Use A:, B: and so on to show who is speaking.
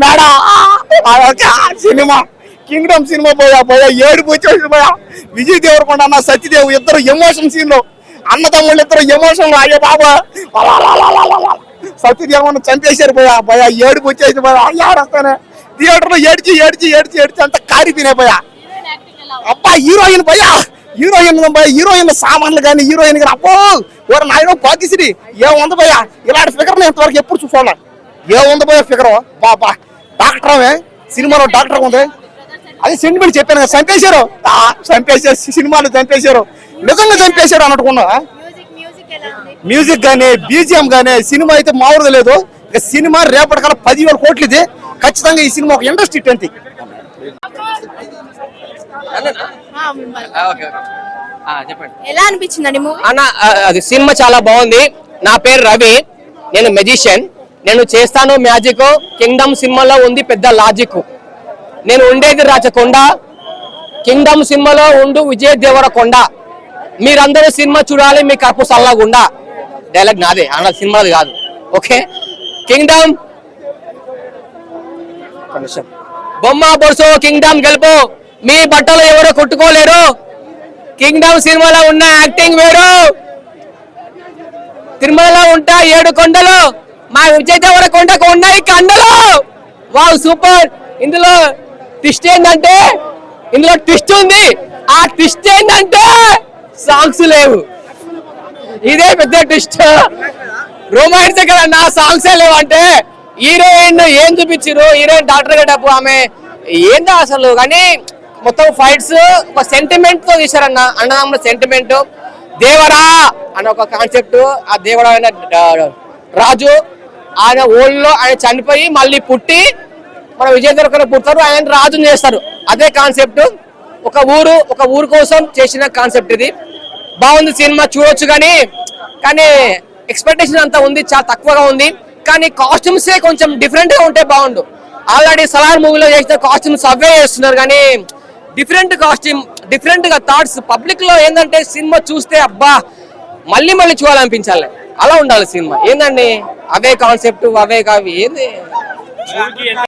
A: Madam cinema. Kingdom cinema పోయా పోయా ఏడుపు వచ్చేసి పోయా. విజయ్ దేవరకొండ అన్న సత్యదేవ్ ఇద్దరు ఎమోషన్ సీన్లో అన్నదమ్ముళ్ళు ఇద్దరు ఎమోషన్లో అయ్యో బాబా సత్యదేవన్ చంపేశారు పోయా పోయా ఏడుపు వచ్చేసి పోయా. ఏడొస్తానే థియేటర్లో ఏడ్చి ఏడ్చి ఏడ్చి ఏడ్చి అంత కారి తినే పోయా. అబ్బా హీరోయిన్ పోయా. హీరోయిన్ పోయా హీరోయిన్ సామాన్లు కానీ హీరోయిన్ కానీ అబ్బో ఎవరు నాయన పాకిసిరి ఏముంది పోయా ఇలాంటి ఫిగర్ నేను ఇంతవరకు ఎప్పుడు చూసుకోవాలి ఏముంది పోయా ఫిగర్? బాబా డాక్టర్ ఆమె సినిమాలో డాక్టర్ ఉంది. అది సెంటిమెంట్ చెప్పాను కదా చంపేశారు. చంపేశారు సినిమాలు చంపేశారు. నిజంగా చంపేశారు అన్నట్టుకున్నా.
B: మ్యూజిక్
A: గానీ బీజిఎం గానీ సినిమా అయితే మామూలుగా లేదు. ఇక సినిమా రేపటికల్లా పదివేల కోట్లు ఇది ఖచ్చితంగా ఈ సినిమా ఒక ఇండస్ట్రీ అంతే
B: ఆ, మిమ్మల్ని.
C: ఓకే చెప్పండి
B: ఎలా అనిపించిందండి
C: అన్న అది సినిమా చాలా బాగుంది. నా పేరు రవి. నేను మెజిషియన్ నేను చేస్తాను మ్యాజిక్ కింగ్డమ్ సినిమాలో ఉంది పెద్ద లాజిక్ నేను ఉండేది రాచకొండ. కింగ్డమ్ సినిమాలో ఉండు విజయ్ దేవరకొండ. మీరందరూ సినిమా చూడాలి మీ కప్పు సల్లగుండా డైలాగ్ నాదే అన్న సినిమాది కాదు. ఓకే? కింగ్డమ్ బొమ్మ బొరుసో కింగ్డమ్ గెలుపు. మీ బట్టలు ఎవరు కొట్టుకోలేరు కింగ్డమ్ సినిమాలో ఉన్న యాక్టింగ్ వేరు. తిరుమలలో ఉంటా ఏడు కొండలు మా విజయ్ కొండకు ఉన్నాయి కండలు వావ్ సూపర్. ఇందులో ట్విస్ట్ ఏంటంటే ఇందులో ట్విస్ట్ ఉంది. ఆ ట్విస్ట్ ఏంటంటే సాంగ్స్ లేవు. ఇదే పెద్ద ట్విస్ట్ రొమాన్స్ కదా నా సాంగ్స్ లేవు అంటే హీరోయిన్ ఏం చూపించారు హీరోయిన్ డాక్టర్ గడపు ఆమె. ఏందో అసలు కానీ మొత్తం ఫైట్స్ ఒక సెంటిమెంట్తో తీశారన్న అన్నదమ్ముల సెంటిమెంట్ దేవరా అనే ఒక కాన్సెప్ట్ ఆ దేవరా అయిన రాజు ఆయన ఓల్డ్లో ఆయన చనిపోయి మళ్ళీ పుట్టి మన విజయ పుడతారు ఆయన రాజుని చేస్తారు. అదే కాన్సెప్ట్ ఒక ఊరు ఒక ఊరు కోసం చేసిన కాన్సెప్ట్ ఇది. బాగుంది సినిమా చూడొచ్చు కానీ కానీ ఎక్స్పెక్టేషన్ అంతా ఉంది చాలా తక్కువగా ఉంది. కానీ కాస్ట్యూమ్సే కొంచెం డిఫరెంట్గా ఉంటే బాగుండు. ఆల్రెడీ సలార్ మూవీలో చేసిన కాస్ట్యూమ్స్ అవే చేస్తున్నారు కానీ డిఫరెంట్ కాస్ట్యూమ్ డిఫరెంట్గా థాట్స్ పబ్లిక్లో ఏంటంటే సినిమా చూస్తే అబ్బా మళ్ళీ మళ్ళీ చూడాలనిపించాలి. అలా ఉండాలి సినిమా. ఏందండి? అవే కాన్సెప్ట్ అవే కావి ఏంది?